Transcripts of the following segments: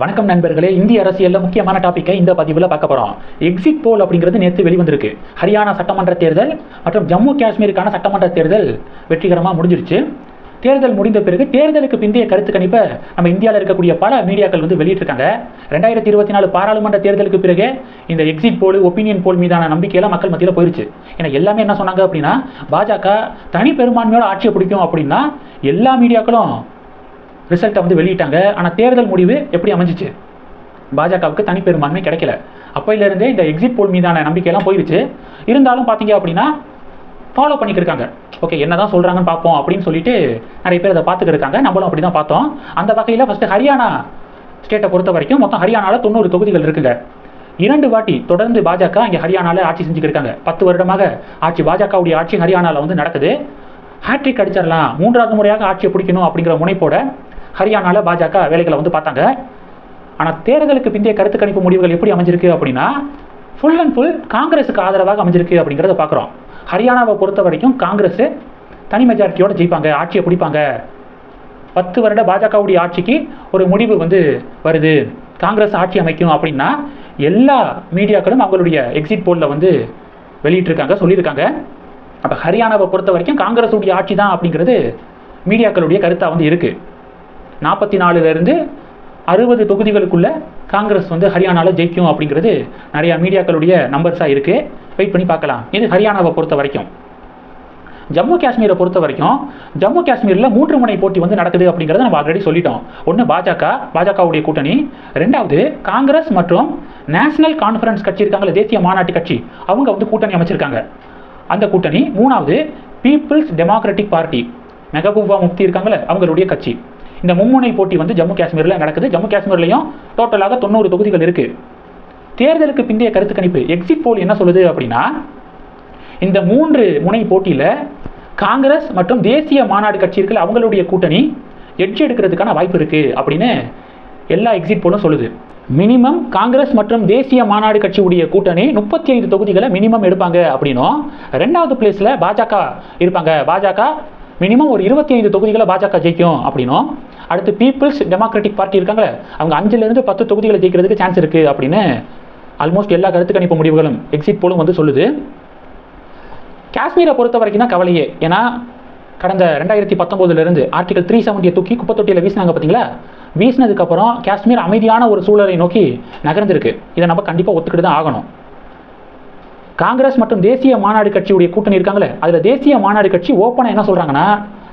வணக்கம் நண்பர்களே இந்திய அரசியலில் முக்கியமான டாப்பிக்கை இந்த பதிவில் பார்க்க போகிறோம் எக்ஸிட் போல் அப்படிங்கிறது நேற்று வெளிவந்திருக்கு. ஹரியானா சட்டமன்ற தேர்தல் மற்றும் ஜம்மு காஷ்மீருக்கான சட்டமன்ற தேர்தல் வெற்றிகரமாக முடிஞ்சிருச்சு. தேர்தல் முடிந்த பிறகு தேர்தலுக்கு பிந்தைய கருத்து கணிப்பை நம்ம இந்தியாவில் இருக்கக்கூடிய பல மீடியாக்கள் வந்து வெளியிட்டிருக்காங்க. ரெண்டாயிரத்தி இருபத்தி நாலு பாராளுமன்ற தேர்தலுக்கு பிறகு இந்த எக்ஸிட் போல் ஒப்பீனியன் போல் மீதான நம்பிக்கையெல்லாம் மக்கள் மத்தியில் போயிருச்சு. ஏன்னா எல்லாமே என்ன சொன்னாங்க அப்படின்னா பாஜக தனி பெரும்பான்மையோட ஆட்சியை பிடிக்கும் அப்படின்னா எல்லா மீடியாக்களும் ரிசல்ட்டை வந்து வெளியிட்டாங்க. ஆனால் தேர்தல் முடிவு எப்படி அமைஞ்சிச்சு? பாஜகவுக்கு தனிப்பெரும்பான்மை கிடைக்கல. அப்பையிலேருந்தே இந்த எக்ஸிட் போல் மீதான நம்பிக்கையெல்லாம் போயிருச்சு. இருந்தாலும் பார்த்தீங்க அப்படின்னா ஃபாலோ பண்ணிக்கிருக்காங்க. ஓகே என்ன தான் சொல்கிறாங்கன்னு பார்ப்போம் அப்படின்னு சொல்லிட்டு நிறைய பேர் அதை பார்த்துக்கிருக்காங்க நம்மளும் அப்படி தான் பார்த்தோம். அந்த வகையில் ஃபஸ்ட்டு ஹரியானா ஸ்டேட்டை பொறுத்த வரைக்கும் மொத்தம் ஹரியானாவில் தொண்ணூறு தொகுதிகள் இருக்குங்க. இரண்டு வாட்டி தொடர்ந்து பாஜக இங்கே ஹரியானாவில் ஆட்சி செஞ்சுக்கிருக்காங்க பத்து வருடமாக ஆட்சி பாஜகவுடைய ஆட்சி ஹரியானாவில் வந்து நடக்குது. ஹேட்ரிக் அடிச்சிடலாம். மூன்றாவது முறையாக ஆட்சியை பிடிக்கணும் அப்படிங்கிற முனைப்போட ஹரியானாவில் பாஜக வேலைகளை வந்து பார்த்தாங்க. ஆனால் தேர்தலுக்கு பிந்தைய கருத்து கணிப்பு முடிவுகள் எப்படி அமைஞ்சிருக்கு அப்படின்னா ஃபுல் அண்ட் ஃபுல் காங்கிரஸுக்கு ஆதரவாக அமைஞ்சிருக்கு அப்படிங்கிறத பார்க்குறோம். ஹரியானாவை பொறுத்த வரைக்கும் காங்கிரஸ் தனி மெஜாரிட்டியோடு ஜெயிப்பாங்க ஆட்சியை பிடிப்பாங்க. பத்து வருட பாஜகவுடைய ஆட்சிக்கு ஒரு முடிவு வந்து வருது. காங்கிரஸ் ஆட்சி அமைக்கும் அப்படின்னா எல்லா மீடியாக்களும் அவங்களுடைய எக்ஸிட் போலில் வந்து வெளியிட்டிருக்காங்க சொல்லியிருக்காங்க. அப்போ ஹரியானாவை பொறுத்த வரைக்கும் காங்கிரஸுடைய ஆட்சி தான் அப்படிங்கிறது மீடியாக்களுடைய கருத்தாக வந்து இருக்குது நாற்பத்தி நாலுலேருந்து அறுபது தொகுதிகளுக்குள்ளே காங்கிரஸ் வந்து ஹரியானாவில் ஜெயிக்கும் அப்படிங்கிறது நிறையா மீடியாக்களுடைய நம்பர்ஸாக இருக்குது வெயிட் பண்ணி பார்க்கலாம். இது ஹரியானாவை பொறுத்த வரைக்கும். ஜம்மு காஷ்மீரை பொறுத்த வரைக்கும் ஜம்மு காஷ்மீரில் மூன்று முனை போட்டி வந்து நடக்குது அப்படிங்கிறத நம்ம ஆல்ரெடி சொல்லிட்டோம். ஒன்று பாஜக பாஜகவுடைய கூட்டணி. ரெண்டாவது காங்கிரஸ் மற்றும் நேஷனல் கான்ஃபரன்ஸ் கட்சி இருக்காங்கல்ல தேசிய மாநாட்டு கட்சி. அவங்க வந்து கூட்டணி அமைச்சிருக்காங்க. அந்த கூட்டணி. மூணாவது பீப்புள்ஸ் டெமோக்ராட்டிக் பார்ட்டி மெகபூபா முக்தி இருக்காங்கல்ல அவங்களுடைய கட்சி. இந்த மும்முனை போட்டி வந்து ஜம்மு காஷ்மீரில் நடக்குது. ஜம்மு காஷ்மீர்லையும் டோட்டலாக தொண்ணூறு தொகுதிகள் இருக்குது தேர்தலுக்கு பிந்தைய கருத்து கணிப்பு எக்ஸிட் போல் என்ன சொல்லுது அப்படின்னா இந்த மூன்று முனை போட்டியில் காங்கிரஸ் மற்றும் தேசிய மாநாடு கட்சி இருக்குல்ல அவங்களுடைய கூட்டணி எட்ஜ் எடுக்கிறதுக்கான வாய்ப்பு இருக்குது அப்படின்னு எல்லா எக்ஸிட் போலும் சொல்லுது. மினிமம் காங்கிரஸ் மற்றும் தேசிய மாநாடு கட்சியுடைய கூட்டணி முப்பத்தி ஐந்து தொகுதிகளை மினிமம் எடுப்பாங்க அப்படின்னும் ரெண்டாவது பிளேஸில் பாஜக இருப்பாங்க. பாஜக மினிமம் ஒரு இருபத்தி ஐந்து தொகுதிகளை பாஜக ஜெயிக்கும் அப்படின்னும் அடுத்து பீப்புள்ஸ் டெமோக்ராட்டிக் பார்ட்டி இருக்காங்களே அவங்க அஞ்சுலேருந்து பத்து தொகுதிகளை ஜெயிக்கிறதுக்கு சான்ஸ் இருக்குது அப்படின்னு ஆல்மோஸ்ட் எல்லா கருத்து கணிப்பு முடிவுகளும் எக்ஸிட் போலும் வந்து சொல்லுது. காஷ்மீரை பொறுத்த வரைக்கும் தான் கவலையே. ஏன்னா கடந்த ரெண்டாயிரத்தி பத்தொம்போதுலேருந்து ஆர்டிகல் த்ரீ செவன்ட்டியை தூக்கி குப்பத்தொட்டியில் வீசினாங்க பார்த்தீங்களா வீசினதுக்கப்புறம் காஷ்மீர் அமைதியான ஒரு சூழலை நோக்கி நகர்ந்திருக்கு. இதை நம்ம கண்டிப்பாக ஒத்துக்கிட்டு தான் ஆகணும். காங்கிரஸ் மற்றும் தேசிய மாநாடு கட்சியுடைய கூட்டணி இருக்காங்களே அதில் தேசிய மாநாடு கட்சி ஓப்பனாக என்ன சொல்கிறாங்கன்னா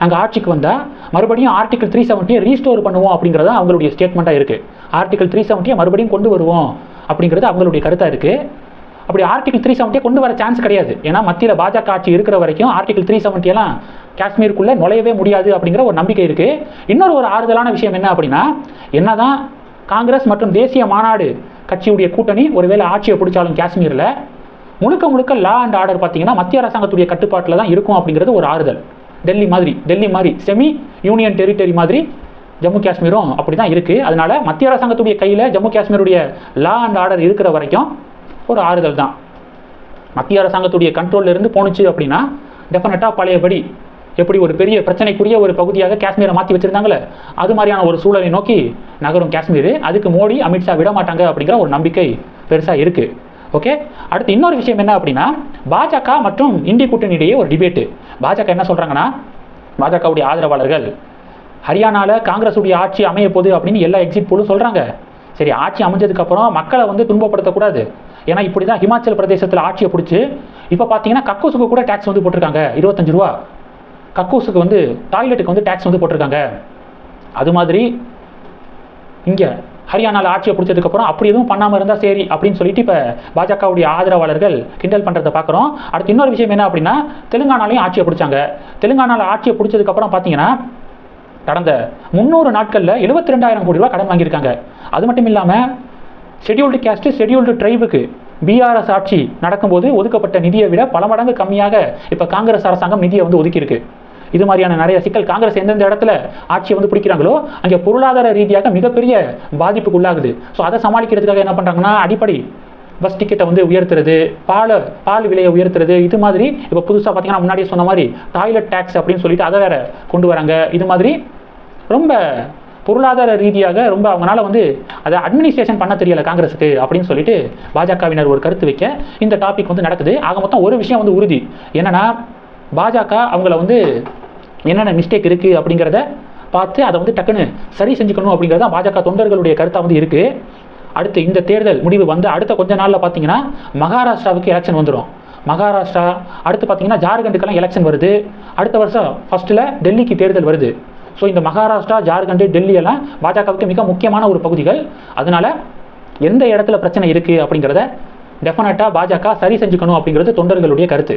நாங்கள் ஆட்சிக்கு வந்தால் மறுபடியும் ஆர்டிகல் த்ரீ செவன்ட்டியை ரீஸ்டோர் பண்ணுவோம் அப்படிங்கிறது அவங்களுடைய ஸ்டேட்மெண்ட்டாக இருக்குது ஆர்டிகல் த்ரீ செவன்ட்டியை மறுபடியும் கொண்டு வருவோம் அப்படிங்கிறது அவங்களுடைய கருத்தாக இருக்குது அப்படி ஆர்டிகல் த்ரீ செவன்ட்டியை கொண்டு வர சான்ஸ் கிடையாது. ஏன்னா மத்தியில் பாஜக ஆட்சி இருக்கிற வரைக்கும் ஆர்டிகல் த்ரீ செவன்ட்டியெல்லாம் காஷ்மீருக்குள்ளே நுழையவே முடியாது அப்படிங்கிற ஒரு நம்பிக்கை இருக்குது இன்னொரு ஒரு ஆறுதலான விஷயம் என்ன அப்படின்னா என்ன தான் காங்கிரஸ் மற்றும் தேசிய மாநாடு கட்சியுடைய கூட்டணி ஒருவேளை ஆட்சியை பிடிச்சாலும் காஷ்மீரில் முழுக்க முழுக்க லா அண்ட் ஆர்டர் பார்த்தீங்கன்னா மத்திய அரசாங்கத்துடைய கட்டுப்பாட்டில் தான் இருக்கும் அப்படிங்கிறது ஒரு ஆறுதல். டெல்லி மாதிரி டெல்லி மாதிரி செமி யூனியன் டெரிட்டரி மாதிரி ஜம்மு காஷ்மீரும் அப்படி தான் இருக்குது அதனால் மத்திய அரசாங்கத்துடைய கையில் ஜம்மு காஷ்மீருடைய லா அண்ட் ஆர்டர் இருக்கிற வரைக்கும் ஒரு ஆறுதல் தான். மத்திய அரசாங்கத்துடைய கண்ட்ரோல்ல இருந்து போணுச்சு அப்படின்னா டெஃபினட்டாக பழையபடி எப்படி ஒரு பெரிய பிரச்சனைக்குரிய ஒரு பகுதியாக காஷ்மீரை மாற்றி வச்சுருந்தாங்களே அது மாதிரியான ஒரு சூழலை நோக்கி நகரும் காஷ்மீர். அதுக்கு மோடி அமித்ஷா விட மாட்டாங்க அப்படிங்கிற ஒரு நம்பிக்கை பெருசாக இருக்குது ஓகே அடுத்து இன்னொரு விஷயம் என்ன அப்படின்னா பாஜக மற்றும் இந்தி கூட்டணியிடையே ஒரு டிபேட்டு பாஜக என்ன சொல்கிறாங்கன்னா பாஜகவுடைய ஆதரவாளர்கள் ஹரியானாவில் காங்கிரஸுடைய ஆட்சி அமைய போகுது அப்படின்னு எல்லா எக்ஸிட் போலும் சொல்கிறாங்க சரி ஆட்சி அமைஞ்சதுக்கப்புறம் மக்களை வந்து துன்பப்படுத்தக்கூடாது. ஏன்னா இப்படி தான் ஹிமாச்சல் பிரதேசத்தில் ஆட்சியை பிடிச்சி இப்போ பார்த்தீங்கன்னா கக்கூசுக்கு கூட டேக்ஸ் வந்து போட்டிருக்காங்க இருபத்தஞ்சு ரூபா. கக்கூசுக்கு வந்து டாய்லெட்டுக்கு வந்து டேக்ஸ் வந்து போட்டிருக்காங்க. அது மாதிரி இங்கே ஹரியானாவில் ஆட்சியை பிடிச்சதுக்கப்புறம் அப்படி எதுவும் பண்ணாமல் இருந்தால் சரி அப்படின்னு சொல்லிட்டு இப்போ பாஜகவுடைய ஆதரவாளர்கள் கிண்டல் பண்ணுறதை பார்க்குறோம். அடுத்து இன்னொரு விஷயம் என்ன அப்படின்னா தெலுங்கானாலையும் ஆட்சியை பிடிச்சாங்க. தெலுங்கானாவில் ஆட்சியை பிடிச்சதுக்கப்புறம் பார்த்தீங்கன்னா கடந்த முந்நூறு நாட்களில் எழுபத்தி ரெண்டாயிரம் கோடி ரூபா கடன் வாங்கியிருக்காங்க. அது மட்டும் இல்லாமல் ஷெட்யூல்டு கேஸ்ட்டு ஷெட்யூல்டு ட்ரைபுக்கு பிஆர்எஸ் ஆட்சி நடக்கும்போது ஒதுக்கப்பட்ட நிதியை விட பல மடங்கு கம்மியாக இப்போ காங்கிரஸ் அரசாங்கம் நிதியை வந்து ஒதுக்கியிருக்கு. இது மாதிரியான நிறைய சிக்கல் காங்கிரஸ் எந்தெந்த இடத்துல ஆட்சியை வந்து பிடிக்கிறாங்களோ அங்கே பொருளாதார ரீதியாக மிகப்பெரிய பாதிப்புக்கு உள்ளாகுது. ஸோ அதை சமாளிக்கிறதுக்காக என்ன பண்ணுறாங்கன்னா அடிப்படை பஸ் டிக்கெட்டை வந்து உயர்த்துறது பால் பால் விலையை உயர்த்துறது இது மாதிரி இப்போ புதுசாக பார்த்தீங்கன்னா முன்னாடியே சொன்ன மாதிரி டாய்லெட் டேக்ஸ் அப்படின்னு சொல்லிட்டு அதை வேற கொண்டு வராங்க. இது மாதிரி ரொம்ப பொருளாதார ரீதியாக ரொம்ப அவங்களால வந்து அதை அட்மினிஸ்ட்ரேஷன் பண்ண தெரியல காங்கிரஸுக்கு அப்படின்னு சொல்லிட்டு பாஜகவினர் ஒரு கருத்து வைக்க இந்த டாபிக் வந்து நடக்குது. ஆக மொத்தம் ஒரு விஷயம் வந்து உறுதி. என்னன்னா பாஜக அவங்கள வந்து என்னென்ன மிஸ்டேக் இருக்குது அப்படிங்கிறத பார்த்து அதை வந்து டக்குன்னு சரி செஞ்சுக்கணும் அப்படிங்கிறது தான் பாஜக தொண்டர்களுடைய கருத்தாக வந்து இருக்குது அடுத்து இந்த தேர்தல் முடிவு வந்து அடுத்த கொஞ்ச நாளில் பார்த்தீங்கன்னா மகாராஷ்டிராவுக்கு எலெக்ஷன் வந்துடும் மகாராஷ்டிரா அடுத்து பார்த்தீங்கன்னா ஜார்க்கண்டுக்கெல்லாம் எலெக்ஷன் வருது. அடுத்த வருஷம் ஃபர்ஸ்ட்டில் டெல்லிக்கு தேர்தல் வருது. ஸோ இந்த மகாராஷ்டிரா ஜார்க்கண்டு டெல்லி எல்லாம் பாஜகவுக்கு மிக முக்கியமான ஒரு பகுதிகள். அதனால் எந்த இடத்துல பிரச்சனை இருக்குது அப்படிங்கிறத டெஃபினட்டாக பாஜக சரி செஞ்சுக்கணும் அப்படிங்கிறது தொண்டர்களுடைய கருத்து.